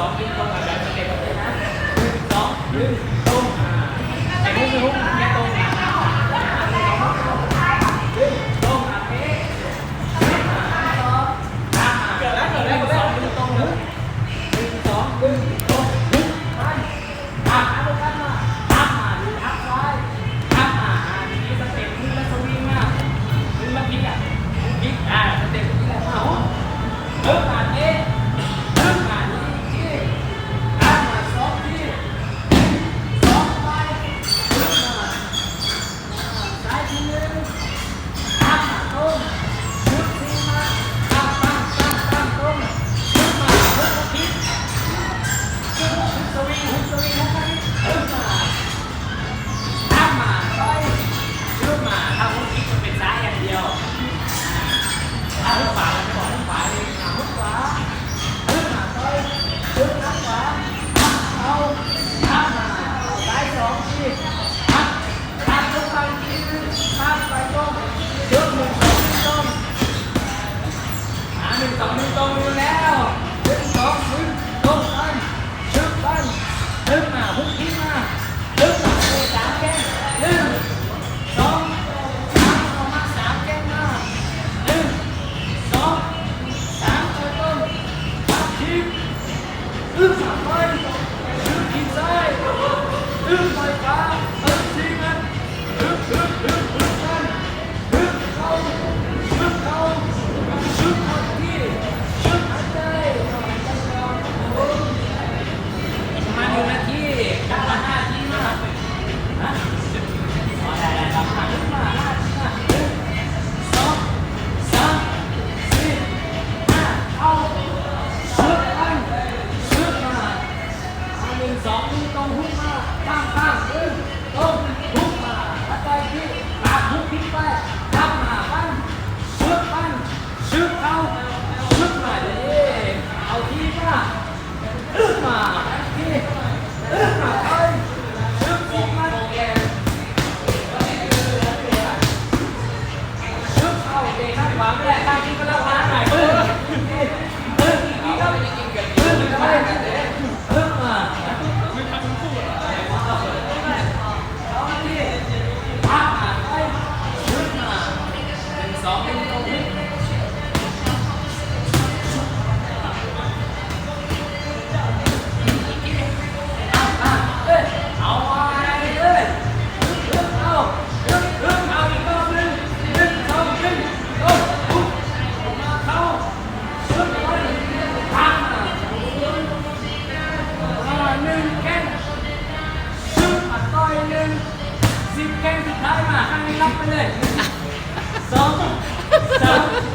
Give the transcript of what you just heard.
สองยิงตรงกับแบนสเต็ปสองหนึ่ง อึ้งสามารถอึ้งกินได้อึ้งไฟฟ้า สองมือตรงหุ้มมาข้างข้างหนึ่งตรงหุ้มมาแล้วไปที่ ไปเลยสองสาม